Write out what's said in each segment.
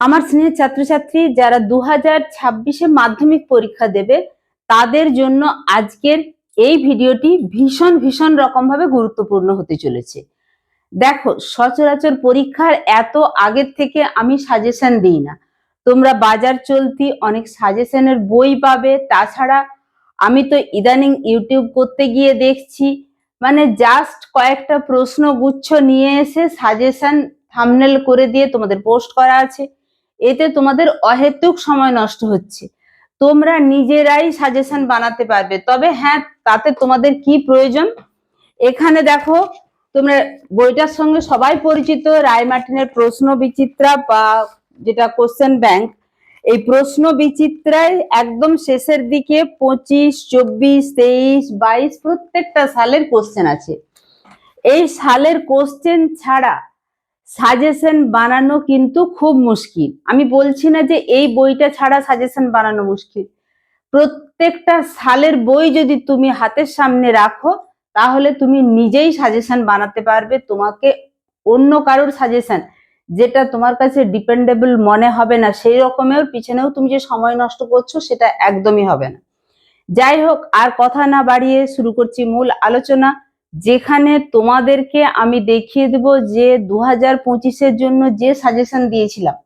আমার স্নেহের ছাত্রছাত্রী যারা দু হাজার ছাব্বিশে মাধ্যমিক পরীক্ষা দেবে, তাদের জন্য আজকের এই ভিডিওটি ভীষণ ভীষণ রকম ভাবে গুরুত্বপূর্ণ হতে চলেছে। দেখো, সচরাচর পরীক্ষার এত আগের থেকে আমি সাজেশন দিই না। তোমরা বাজার চলতি অনেক সাজেশনের বই পাবে, তাছাড়া আমি তো ইদানিং ইউটিউব করতে গিয়ে দেখছি মানে জাস্ট কয়েকটা প্রশ্ন গুচ্ছ নিয়ে এসে সাজেশন থামনেল করে দিয়ে তোমাদের পোস্ট করা আছে। এতে তোমাদের অহেতুক সময় নষ্ট হচ্ছে। তোমরা নিজেরাই সাজেশন বানাতে পারবে। তবে হ্যাঁ তাতে তোমাদের কি প্রয়োজন? এখানে দেখো, তোমরা বইটার সঙ্গে সবাই পরিচিত, রায় মার্টিনের প্রশ্ন বিচিত্রা বা যেটা কোশ্চেন ব্যাংক এই প্রশ্ন বিচিত্রায় একদম শেষের দিকে পঁচিশ, চব্বিশ, তেইশ, বাইশ প্রত্যেকটা সালের কোশ্চেন আছে। এই সালের কোশ্চেন ছাড়া সাজেশন বানানো কিন্তু খুব মুশকিল। আমি বলছি না যে এই বইটা ছাড়া সাজেশন বানানো মুশকিল। প্রত্যেকটা সালের বই যদি তুমি হাতের সামনে রাখো, তাহলে তুমি নিজেই সাজেশন বানাতে পারবে, তোমাকে অন্য কারোর সাজেশন যেটা তোমার কাছে ডিপেন্ডেবল মনে হবে না, সেই রকমের পিছনেও তুমি যে সময় নষ্ট করছ, সেটা একদমই হবে না। যাই হোক, আর কথা না বাড়িয়ে শুরু করছি মূল আলোচনা। যেখানে তোমাদেরকে আমি দেখিয়ে দেব যে দু হাজার পঁচিশের জন্য যে সাজেশন দিয়েছিলাম,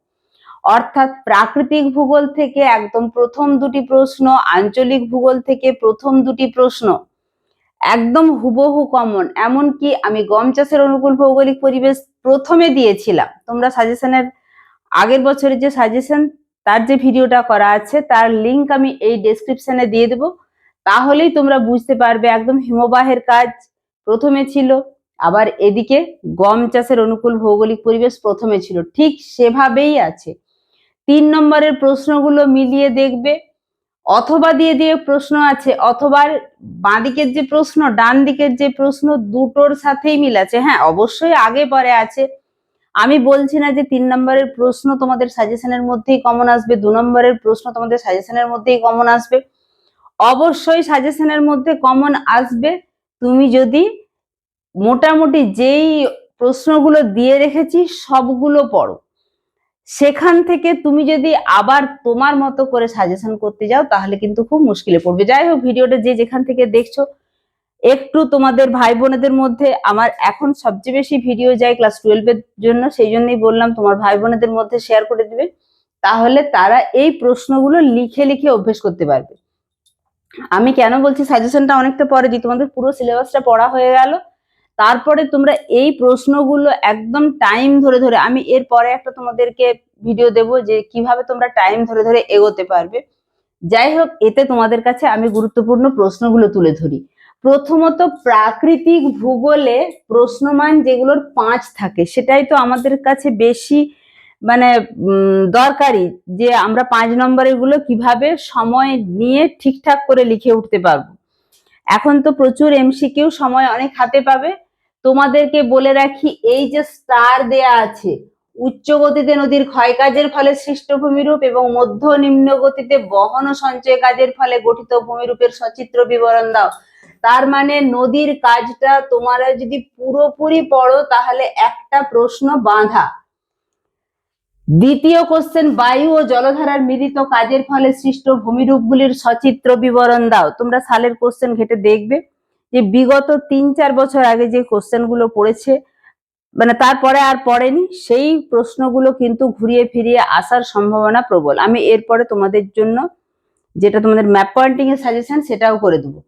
অর্থাৎ প্রাকৃতিক ভূগোল থেকে একদম প্রথম দুটি প্রশ্ন, আঞ্চলিক ভূগোল থেকে প্রথম দুটি প্রশ্ন, একদম হুবহু কমন এমনকি আমি গম চাষের অনুকূল ভৌগোলিক পরিবেশ প্রথমে দিয়েছিলাম। তোমরা সাজেশনের আগের বছরের যে সাজেশন তার যে ভিডিওটা করা আছে, তার লিংক আমি এই ডেসক্রিপশনে দিয়ে দেবো। তাহলেই তোমরা বুঝতে পারবে একদম হিমবাহের কাজ প্রথমে ছিল, আবার এদিকে গম চাষের অনুকূল ভৌগোলিক পরিবেশ প্রথমে ছিল। ঠিক সেভাবেই আছে। তিন নম্বরের প্রশ্নগুলো মিলিয়ে দেখবে, অথবা দিয়ে দিয়ে প্রশ্ন আছে, অথবা বাঁদিকের যে প্রশ্ন ডান দিকের যে প্রশ্ন, দুটোর সাথেই মিল আছে। হ্যাঁ অবশ্যই আগে পরে আছে। আমি বলছি না যে তিন নম্বরের প্রশ্ন তোমাদের সাজেশনের মধ্যেই কমন আসবে, দু নম্বরের প্রশ্ন তোমাদের সাজেশনের মধ্যেই কমন আসবে। অবশ্যই সাজেশনের মধ্যে কমন আসবে। তুমি যদি মোটামুটি যেই প্রশ্নগুলো দিয়ে রেখেছি সবগুলো পড়ো। সেখান থেকে তুমি যদি আবার তোমার মতো করে সাজেশন করতে যাও, তাহলে কিন্তু খুব মুশকিলে পড়বে। যাই হোক, ভিডিওটা যে যেখান থেকে দেখছ, একটু তোমাদের ভাই বোনেদের মধ্যে আমার এখন সবচেয়ে বেশি ভিডিও যায় ক্লাস টুয়েলভের জন্য, সেই জন্যই বললাম তোমার ভাই বোনেদের মধ্যে শেয়ার করে দিবে। তাহলে তারা এই প্রশ্নগুলো লিখে লিখে অভ্যেস করতে পারবে। আমি কেন বলছি সাজেশনটা অনেকটা পরে দিই তোমাদের পুরো সিলেবাসটা পড়া হয়ে গেল তারপরে তোমরা এই প্রশ্নগুলো একদম টাইম ধরে ধরে, আমি এর পরে একটা তোমাদেরকে ভিডিও দেব যে কীভাবে তোমরা টাইম ধরে ধরে এগোতে পারবে। যাই হোক, এতে তোমাদের কাছে আমি গুরুত্বপূর্ণ প্রশ্নগুলো তুলে ধরি। প্রথমত, প্রাকৃতিক ভূগোলে প্রশ্নমান যেগুলোর পাঁচ থাকে, সেটাই তো আমাদের কাছে বেশি মানে দরকারি যে আমরা পাঁচ নম্বরেরগুলো কীভাবে সময় নিয়ে ঠিকঠাক করে লিখে উঠতে পারব। এখন তো প্রচুর এমসিকিউ সময় অনেক হাতে পাবে। তোমাদেরকে বলে রাখি, এই যে স্টার দেয়া আছে উচ্চ গতিতে নদীর ক্ষয় কাজের ফলে সৃষ্ট ভূমিরূপ এবং মধ্য নিম্ন গতিতে বহন ও সঞ্চয় কাজের ফলে গঠিত ভূমিরূপের সচিত্র বিবরণ দাও। তার মানে নদীর কাজটা তোমরা যদি পুরোপুরি পড়ো, তাহলে একটা প্রশ্ন বাঁধা। দ্বিতীয় কোশ্চেন বায়ু ও জলধারার মিলিত কাজের ফলে সৃষ্ট ভূমিরূপগুলির সচিত্র বিবরণ দাও। তোমরা সালের কোশ্চেন ঘেটে দেখবে। যে বিগত তিন চার বছর আগে যে কোশ্চেনগুলো পড়েছে মানে তারপরে আর পড়েনি, সেই প্রশ্নগুলো কিন্তু ঘুরিয়ে ফিরিয়ে আসার সম্ভাবনা প্রবল। আমি এরপরে তোমাদের জন্য যেটা তোমাদের ম্যাপ পয়েন্টিং এর সাজেশন সেটাও করে দেবো।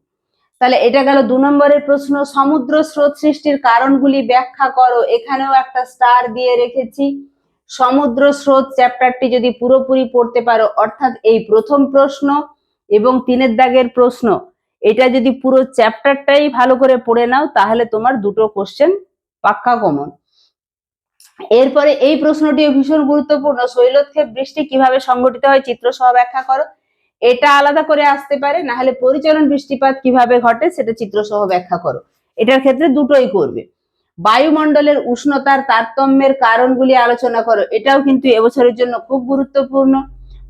তাহলে এটা গেল দু নম্বরের প্রশ্ন, সমুদ্র স্রোত সৃষ্টির কারণগুলি ব্যাখ্যা করো। এখানেও একটা স্টার দিয়ে রেখেছি। সমুদ্র স্রোত চ্যাপ্টারটি যদি পুরোপুরি পড়তে পারো, অর্থাৎ এই প্রথম প্রশ্ন এবং তিনের দাগের প্রশ্ন এটা যদি পুরো চ্যাপ্টারটাই ভালো করে পড়ে নাও, তাহলে তোমার দুটো কোশ্চেন পাক্কা কমন এরপরে এই প্রশ্নটিও ভীষণ গুরুত্বপূর্ণ। শৈলক্ষেপ বৃষ্টি কীভাবে সংঘটিত হয় চিত্র সহ ব্যাখ্যা করো। এটা আলাদা করে আসতে পারে না হলে পরিচলন বৃষ্টিপাত কীভাবে ঘটে সেটা চিত্র সহ ব্যাখ্যা করো। এটার ক্ষেত্রে দুটোই করবে। বায়ুমণ্ডলের উষ্ণতার তারতম্যের কারণগুলি আলোচনা করো। এটাও কিন্তু এবছরের জন্য খুব গুরুত্বপূর্ণ।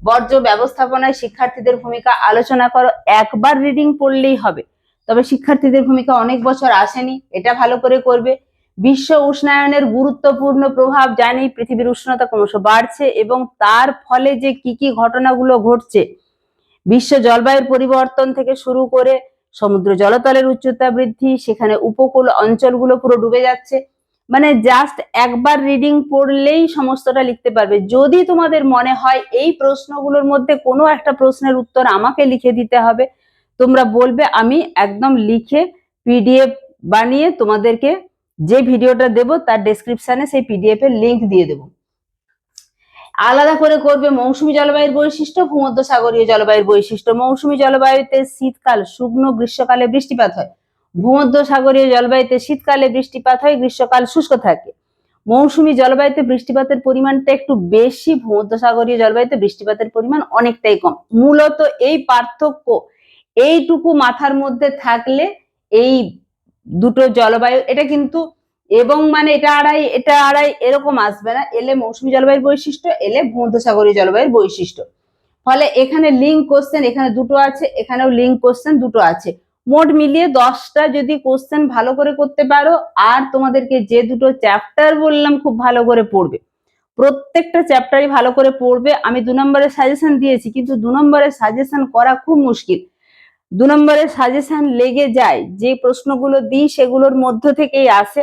বর্জ্য ব্যবস্থাপনায় শিক্ষার্থীদের ভূমিকা আলোচনা করো। একবার রিডিং পড়লেই হবে। তবে শিক্ষার্থীদের ভূমিকা অনেক বছর আসেনি, এটা ভালো করে করবে। বিশ্ব উষ্ণায়নের গুরুত্বপূর্ণ প্রভাব জানি পৃথিবীর উষ্ণতা ক্রমশ বাড়ছে এবং তার ফলে যে কি কি ঘটনাগুলো ঘটছে। বিশ্ব জলবায়ুর পরিবর্তন থেকে শুরু করে সমুদ্র জলতলের উচ্চতা বৃদ্ধি, সেখানে উপকূল অঞ্চলগুলো পুরো ডুবে যাচ্ছে। মানে জাস্ট একবার রিডিং পড়লেই সমস্তটা লিখতে পারবে। যদি তোমাদের মনে হয় এই প্রশ্নগুলোর মধ্যে কোনো একটা প্রশ্নের উত্তর আমাকে লিখে দিতে হবে, তোমরা বলবে আমি একদম লিখে পিডিএফ বানিয়ে তোমাদেরকে যে ভিডিওটা দেব তার ডেসক্রিপশনে সেই পিডিএফ এর লিংক দিয়ে দেব। আলাদা করে করবে মৌসুমী জলবায়ুর বৈশিষ্ট্য, ভূমধ্যসাগরীয় জলবায়ুর বৈশিষ্ট্য। মৌসুমী জলবায়ুতে শীতকাল, শুকনো গ্রীষ্মকালে বৃষ্টিপাত হয়। ভূমধ্যসাগরীয় জলবায়ুতে শীতকালে বৃষ্টিপাত হয়, গ্রীষ্মকাল শুষ্ক থাকে। মৌসুমী জলবায়ুতে বৃষ্টিপাতের পরিমাণটা একটু বেশি, ভূমধ্যসাগরীয় জলবায়ুতে বৃষ্টিপাতের পরিমাণ অনেকটাই কম। মূলত এই পার্থক্য এইটুকু মাথার মধ্যে থাকলে এই দুটো জলবায়ু, এটা কিন্তু এবং মানে এটা আড়াই এটা আড়াই এরকম আসবে না। এলে মৌসুমী জলবায়ুর বৈশিষ্ট্য, এলে ভূমধ্যসাগরীয় জলবায়ুর বৈশিষ্ট্য। ফলে এখানে লিঙ্ক কোশ্চেন এখানে দুটো আছে, এখানেও লিঙ্ক কোশ্চেন দুটো আছে। মোট মিলিয়ে দশটা যদি কোশ্চেন ভালো করে করতে পারো, আর তোমাদেরকে যে দুটো চ্যাপ্টার বললাম খুব ভালো করে পড়বে। প্রত্যেকটা চ্যাপ্টারই ভালো করে পড়বে। আমি দু নম্বরের সাজেশন দিয়েছি, কিন্তু দু নম্বরের সাজেশন করা খুব মুশকিল। দু নম্বরের সাজেশন লেগে যায়, যে প্রশ্নগুলো দিই সেগুলোর মধ্য থেকেই আসে।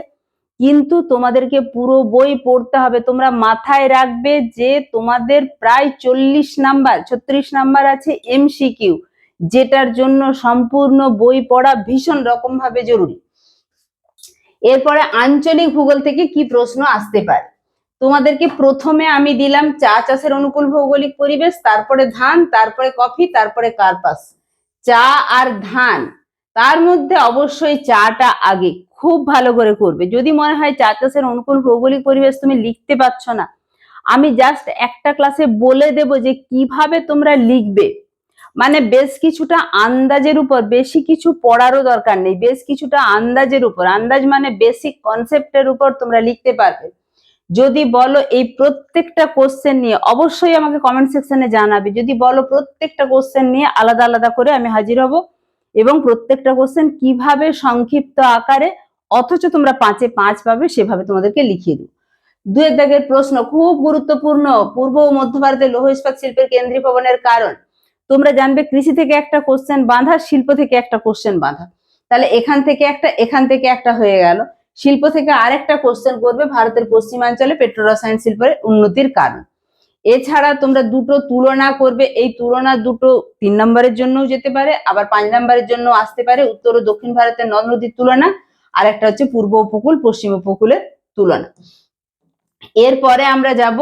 কিন্তু তোমাদেরকে পুরো বই পড়তে হবে। তোমরা মাথায় রাখবে যে তোমাদের প্রায় চল্লিশ নাম্বার, ছত্রিশ নাম্বার আছে এমসিকিউ যেটার জন্য সম্পূর্ণ বই পড়া ভীষণ রকম ভাবে জরুরি। এরপরে আঞ্চলিক ভূগোল থেকে কি প্রশ্ন আসতে পারে? তোমাদেরকে প্রথমে আমি দিলাম চা চাষের অনুকূল ভৌগোলিক পরিবেশ, তারপরে ধান, তারপরে কফি, তারপরে কার্পাস। চা আর ধান, তার মধ্যে অবশ্যই চাটা আগে খুব ভালো করে করবে। যদি মনে হয় চা চাষের অনুকূল ভৌগোলিক পরিবেশ তুমি লিখতে পারছ না, আমি জাস্ট একটা ক্লাসে বলে দেব যে কীভাবে তোমরা লিখবে। মানে বেশ কিছুটা আন্দাজের উপর, বেশি কিছু পড়ারও দরকার নেই, বেশ কিছুটা আন্দাজের উপর। আন্দাজ মানে বেসিক কনসেপ্টের উপর তোমরা লিখতে পারবে। যদি বলো এই প্রত্যেকটা কোশ্চেন নিয়ে, অবশ্যই আমাকে কমেন্ট সেকশনে জানাবে। যদি বলো প্রত্যেকটা কোশ্চেন নিয়ে আলাদা আলাদা করে আমি হাজির হব এবং প্রত্যেকটা কোশ্চেন কীভাবে সংক্ষিপ্ত আকারে, অথচ তোমরা পাঁচে পাঁচ পাবে, সেভাবে তোমাদেরকে লিখিয়ে দেবো। দুয়ের দাগের প্রশ্ন, খুব গুরুত্বপূর্ণ, পূর্ব ও মধ্য ভারতের লৌহ ইস্পাত শিল্পের কেন্দ্রীভবনের কারণ। তোমরা জানবে কৃষি থেকে একটা কোশ্চেন বাঁধা, শিল্প থেকে একটা কোশ্চেন বাঁধা। তাহলে এখান থেকে একটা, এখান থেকে একটা হয়ে গেল। শিল্প থেকে আরেকটা কোশ্চেন করবে ভারতের পশ্চিমাঞ্চলে পেট্রো রসায়ন শিল্পের উন্নতির কারণ। এছাড়া তোমরা দুটো তুলনা করবে, এই তুলনা দুটো তিন নম্বরের জন্যও যেতে পারে, আবার পাঁচ নম্বরের জন্য আসতে পারে, উত্তর ও দক্ষিণ ভারতের নদ নদীর তুলনা, আর একটা হচ্ছে পূর্ব উপকূল, পশ্চিম উপকূলের তুলনা। এরপরে আমরা যাব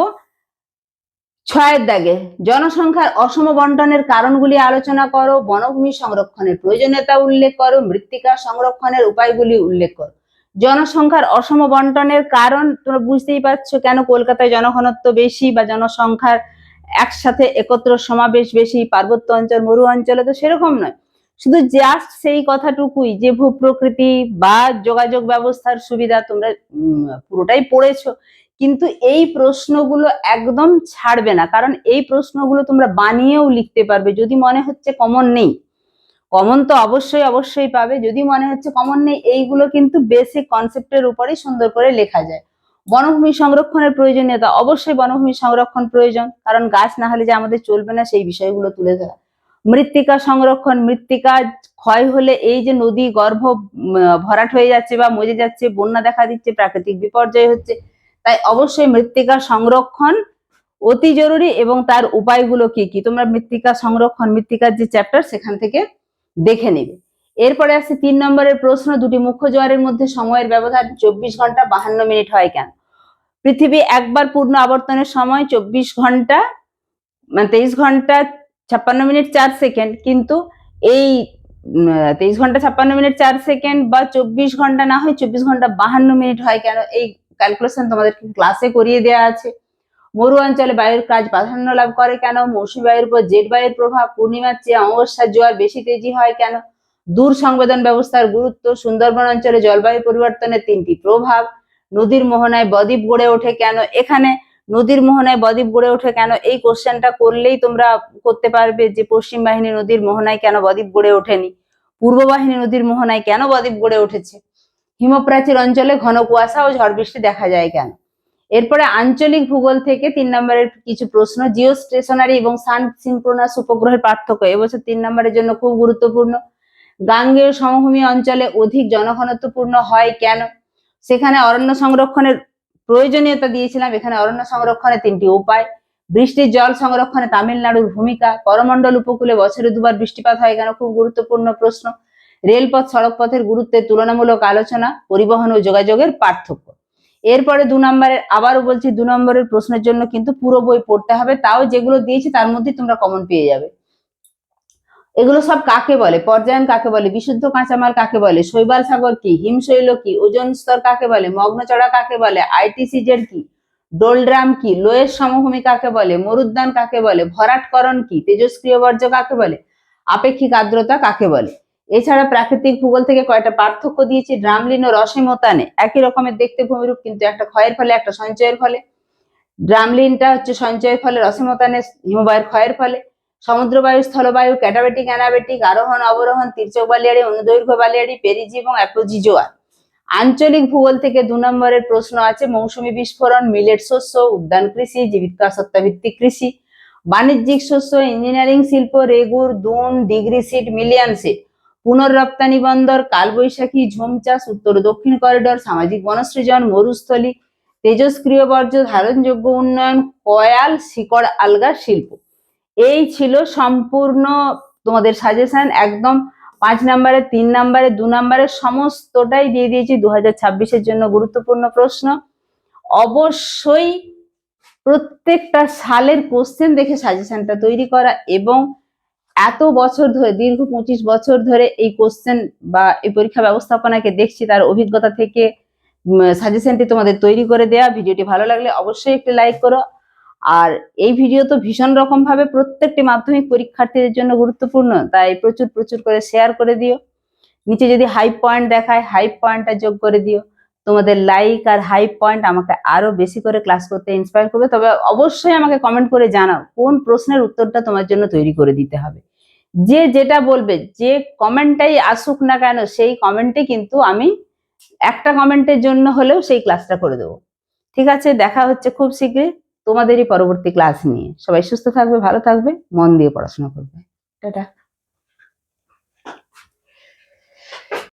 ছয়ের দাগে, জনসংখ্যার অসম বন্টনের কারণগুলি আলোচনা করো, বনভূমি সংরক্ষণের প্রয়োজনীয়তা উল্লেখ করো, মৃত্তিকা সংরক্ষণের উপায়গুলি উল্লেখ করো। জনসংখ্যার অসম বন্টনের কারণ তোমরা বুঝতেই পারছ কেন কলকাতায় জনঘনত্ব বেশি বা জনসংখ্যার একসাথে একত্র সমাবেশ বেশি, পার্বত্য অঞ্চল, মরু অঞ্চলে তো সেরকম নয়। শুধু জাস্ট সেই কথাটুকুই যে ভূপ্রকৃতি বা যোগাযোগ ব্যবস্থার সুবিধা তোমরা পুরোটাই পড়েছো। কিন্তু এই প্রশ্নগুলো একদম ছাড়বে না। কারণ এই প্রশ্নগুলো তোমরা বানিয়েও লিখতে পারবে। যদি মনে হচ্ছে কমন নেই কমন তো অবশ্যই অবশ্যই পাবে। যদি মনে হচ্ছে কমন নেই, এইগুলো কিন্তু বেসিক কনসেপ্টের উপরেই সুন্দর করে লেখা যায়। বনভূমি সংরক্ষণের প্রয়োজনীয়তা, অবশ্যই বনভূমি সংরক্ষণ প্রয়োজন। কারণ গাছ না হলে যে আমাদের চলবে না, সেই বিষয়গুলো তুলে ধরা। মৃত্তিকা সংরক্ষণ, মৃত্তিকা ক্ষয় হলে এই যে নদী গর্ভ ভরাট হয়ে যাচ্ছে বা মজে যাচ্ছে, বন্যা দেখা দিচ্ছে, প্রাকৃতিক বিপর্যয় হচ্ছে তাই অবশ্যই মৃত্তিকা সংরক্ষণ অতি জরুরি এবং তার উপায়গুলো কি কি? তোমরা মৃত্তিকা সংরক্ষণ, মৃত্তিকার যে চ্যাপ্টার সেখান থেকে দেখে নেবে। এরপরে আসছে তিন নম্বরের প্রশ্ন, দুটি মুখ্য জোয়ারের মধ্যে সময়ের ব্যবধান চব্বিশ ঘণ্টা বাহান্ন মিনিট হয় কেন? পৃথিবী একবার পূর্ণ আবর্তনের সময় চব্বিশ ঘণ্টা মানে তেইশ ঘণ্টা ছাপ্পান্ন মিনিট চার সেকেন্ড, কিন্তু এই তেইশ ঘণ্টা ছাপ্পান্ন মিনিট চার সেকেন্ড বা চব্বিশ ঘণ্টা না হয় চব্বিশ ঘণ্টা বাহান্ন মিনিট হয় কেন? এই ক্যালকুলেশন তোমাদের ক্লাসে করিয়ে দেওয়া আছে। মরু অঞ্চলে বায়ুর কাজ প্রাধান্য লাভ করে কেন? মৌসুমী বায়ুর উপর জেট বায়ুর প্রভাব, পূর্ণিমার চেয়ে অমাবস্যার জোয়ার বেশি তেজি হয় কেন? দূর সংবেদন ব্যবস্থার গুরুত্ব, সুন্দরবন অঞ্চলে জলবায়ু পরিবর্তনের তিনটি প্রভাব, নদীর মোহনায় বদ্বীপ গড়ে ওঠে কেন? এখানে নদীর মোহনায় বদ্বীপ গড়ে ওঠে কেন? এই কোশ্চেনটা করলেই তোমরা করতে পারবে যে পশ্চিম বাহিনী নদীর মোহনায় কেন বদ্বীপ গড়ে ওঠেনি? পূর্ব বাহিনী নদীর মোহনায় কেন বদ্বীপ গড়ে উঠেছে? হিমপ্রাচীর অঞ্চলে ঘন কুয়াশা ও ঝড় বৃষ্টি দেখা যায় কেন? এরপরে আঞ্চলিক ভূগোল থেকে তিন নম্বরের কিছু প্রশ্ন। জিও স্টেশনারি এবং সান সিনক্রোনাস উপগ্রহের পার্থক্য। এবছর তিন নম্বরের জন্য খুব গুরুত্বপূর্ণ। গাঙ্গেয় সমভূমি অঞ্চলে অধিক জনঘনত্বপূর্ণ হয় কেন? সেখানে অরণ্য সংরক্ষণের প্রয়োজনীয়তা দিয়েছিলাম। এখানে অরণ্য সংরক্ষণের তিনটি উপায়। বৃষ্টির জল সংরক্ষণে তামিলনাড়ুর ভূমিকা। করমণ্ডল উপকূলে বছরে দুবার বৃষ্টিপাত হয় কেন? খুব গুরুত্বপূর্ণ প্রশ্ন। রেলপথ সড়ক পথের গুরুত্বের তুলনামূলক আলোচনা, পরিবহন ও যোগাযোগের পার্থক্য। এরপরে দু নম্বরের, আবারও বলছি দু নম্বরের প্রশ্নের জন্য কিন্তু পুরো বই পড়তে হবে, তাও যেগুলো দিয়েছি তার মধ্যে তোমরা কমন পেয়ে যাবে। এগুলো সব কাকে বলে? পর্যায়ন কাকে বলে? বিশুদ্ধ কাঁচামাল কাকে বলে? শৈবাল সাগর কি? হিমশৈল কি? ওজন স্তর কাকে বলে? মগ্নচড়া কাকে বলে? আইটিসিজের কি? ডোলড্রাম কি? লোয়ের সমভূমি কাকে বলে? মরুদ্যান কাকে বলে? ভরাটকরণ কি? তেজস্ক্রিয় বর্জ্য কাকে বলে? আপেক্ষিক আর্দ্রতা কাকে বলে? এছাড়া প্রাকৃতিক ভূগোল থেকে কয়টা পার্থক্য দিয়েছি ড্রামলিন ও রসিমতানে। একই রকমের দেখতে ভূমিরূপ, কিন্তু একটা ক্ষয়ের ফলে, একটা সঞ্চয়ের ফলে। ড্রামলিনটা হচ্ছে সঞ্চয়ের ফলে, রসিমতানে হিমবাহের ক্ষয়ের ফলে। সমুদ্রবায়ু, স্থলবায়ু, ক্যাটাবেটিক, অ্যানাবেটিক, আরোহণ, অবরোহণ তীর্চক বালিয়াড়ি অনুদৈর্ঘ্য বালিয়াড়ি পেরিজি এবং অ্যাপোজি জোয়ার আঞ্চলিক ভূগোল থেকে দু নম্বরের প্রশ্ন আছে, মৌসুমী বিস্ফোরণ, মিলেট শস্য, উদ্যান কৃষি জীবিকা সত্তাভিত্তিক কৃষি। বাণিজ্যিক শস্য, ইঞ্জিনিয়ারিং শিল্প, রেগুর, দুন, ডিগ্রি সিট, মিলিয়ন সিট। পুনর্রপ্তানি বন্দর, কালবৈশাখী ঝুম চাষ উত্তর দক্ষিণ করিডোর, সামাজিক বনসৃজন, মরুস্থলী, তেজস্ক্রিয় বর্জ্য, ধারণযোগ্য উন্নয়ন, কয়াল, শিকড় আলগা শিল্প। এই ছিল সম্পূর্ণ তোমাদের সাজেশন একদম পাঁচ নম্বরে, তিন নম্বরে, দু নম্বরে, সমস্তটাই দিয়ে দিয়েছি দু হাজার জন্য গুরুত্বপূর্ণ প্রশ্ন। অবশ্যই প্রত্যেকটা সালের কোশ্চেন দেখে সাজেশনটা তৈরি করা এবং এত বছর ধরে, দীর্ঘ পঁচিশ বছর ধরে এই কোশ্চেন বা এই পরীক্ষা ব্যবস্থাপনাকে দেখছি, তার অভিজ্ঞতা থেকে সাজেশনটি তোমাদের তৈরি করে দেয়া। ভিডিওটি ভালো লাগলে অবশ্যই একটি লাইক করো। আর এই ভিডিও তো ভীষণ রকম ভাবে প্রত্যেকটি মাধ্যমিক পরীক্ষার্থীদের জন্য গুরুত্বপূর্ণ, তাই প্রচুর প্রচুর করে শেয়ার করে দিও। নিচে যদি হাইপ পয়েন্ট দেখায় হাই পয়েন্টটা যোগ করে দিও। তোমাদের লাইক আর হাইপ পয়েন্ট আমাকে আরও বেশি করে ক্লাস করতে ইন্সপায়ার করবে। তবে অবশ্যই আমাকে কমেন্ট করে জানাও, কোন প্রশ্নের উত্তরটা তোমার জন্য তৈরি করে দিতে হবে। যে যেটা বলবে, যে কমেন্টটাই আসুক না কেন, সেই কমেন্টে কিন্তু আমি একটা কমেন্টের জন্য হলেও সেই ক্লাসটা করে দেবো। ঠিক আছে, দেখা হচ্ছে খুব শীঘ্রই তোমাদেরই পরবর্তী ক্লাস নিয়ে। সবাই সুস্থ থাকবে, ভালো থাকবে, মন দিয়ে পড়াশোনা করবে। টাটা।